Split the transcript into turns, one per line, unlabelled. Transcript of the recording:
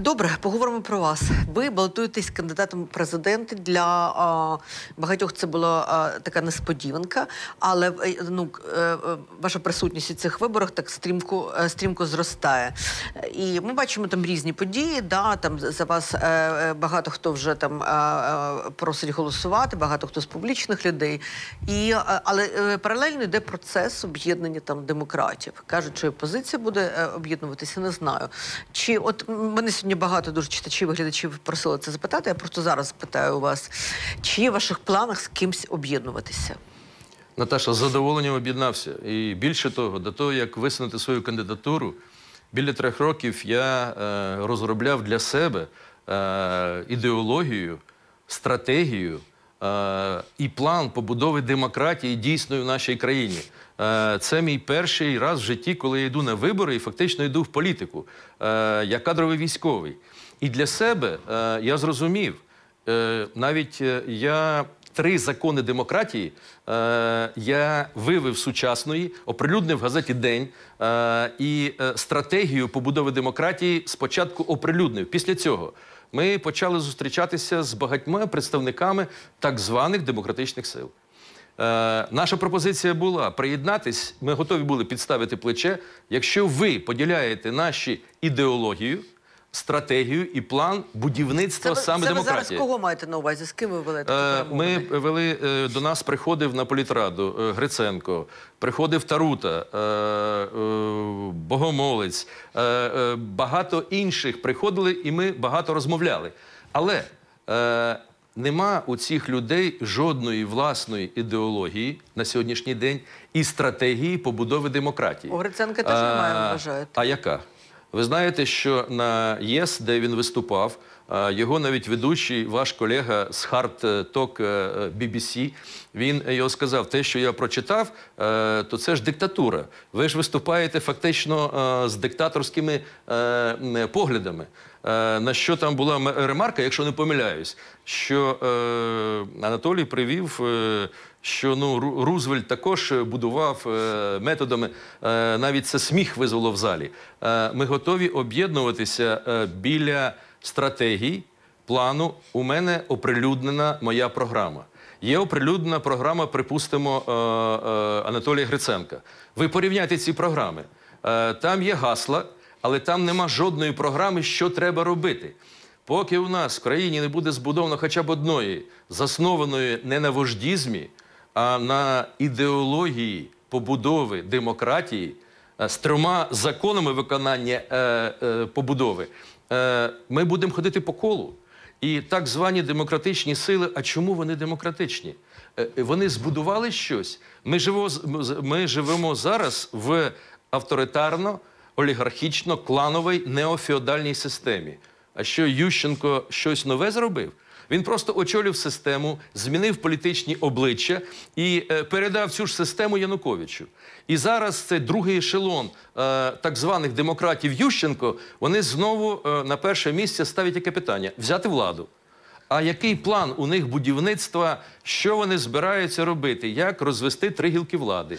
Добре, поговоримо про вас. Ви балотуєтесь кандидатом в президенти для а, багатьох. Це була а, така несподіванка, але е, ну е, е, ваша присутність у цих виборах так стрімко стрімко зростає. І ми бачимо там різні події. Да, там за вас багато хто вже там просить голосувати, багато хто з публічних людей. І але паралельно йде процес об'єднання там демократів. кажуть, що і опозиція буде об'єднуватися. Не знаю. Чи от мене сьогодні багато дуже читачів і глядачів просили це запитати. Я просто зараз питаю у вас, чи є в ваших планах з кимсь об'єднуватися?
Наташа з задоволенням об'єднався. І більше того, до того, як висунути свою кандидатуру, біля трьох років я е, розробляв для себе е, ідеологію, стратегію і план побудови демократії дійсної в нашій країні. Е, це мій перший раз в житті, коли я йду на вибори і фактично йду в політику. Е, я кадровий військовий. І для себе е, я зрозумів, е, навіть е, я три закони демократії е, я вивів сучасної, оприлюднив в газеті День е, і е, стратегію побудови демократії спочатку оприлюднив. Після цього ми почали зустрічатися з багатьма представниками так званих демократичних сил. Е, наша пропозиція була приєднатись. Ми готові були підставити плече, якщо ви поділяєте наші ідеологію, стратегію і план будівництва
ви-
саме
це ви зараз кого маєте на увазі? З ким ви вели такі
Е,
перемовини?
Ми вели е, до нас приходив на політраду е, Гриценко, приходив Тарута, е, е, Богомолець, е, е, багато інших приходили, і ми багато розмовляли. Але е, нема у цих людей жодної власної ідеології на сьогоднішній день і стратегії побудови демократії.
У Гриценка теж немає, вважаєте?
А яка? Ви знаєте, що на ЄС, де він виступав, його навіть ведучий, ваш колега з Hard Talk е, BBC, він його сказав: те, що я прочитав, е, то це ж диктатура. Ви ж виступаєте фактично е, з диктаторськими е, поглядами. Е, На що там була ремарка, якщо не помиляюсь, що е, Анатолій привів, е, що ну Ру- Рузвельт також е, будував е, методами. Е, навіть це сміх визвало в залі. Е, ми готові об'єднуватися е, біля стратегій, плану. У мене оприлюднена моя програма. Є оприлюднена програма, припустимо, е, е, Анатолія Гриценка. Ви порівняйте ці програми. Е, там є гасла, але там нема жодної програми, що треба робити. Поки у нас в країні не буде збудовано хоча б одної, заснованої не на вождізмі, а на ідеології побудови демократії з трьома законами виконання е, е, побудови, е, ми будемо ходити по колу. І так звані демократичні сили, а чому вони демократичні? Е, е, Вони збудували щось. Ми живемо, ми живемо зараз в авторитарно, олігархічно, клановій, неофеодальній системі. А що Ющенко щось нове зробив? Він просто очолив систему, змінив політичні обличчя і е, передав цю ж систему Януковичу. І зараз це другий ешелон е, так званих демократів Ющенко. Вони знову е, на перше місце ставлять яке питання взяти владу. А який план у них будівництва, що вони збираються робити, як розвести три гілки влади?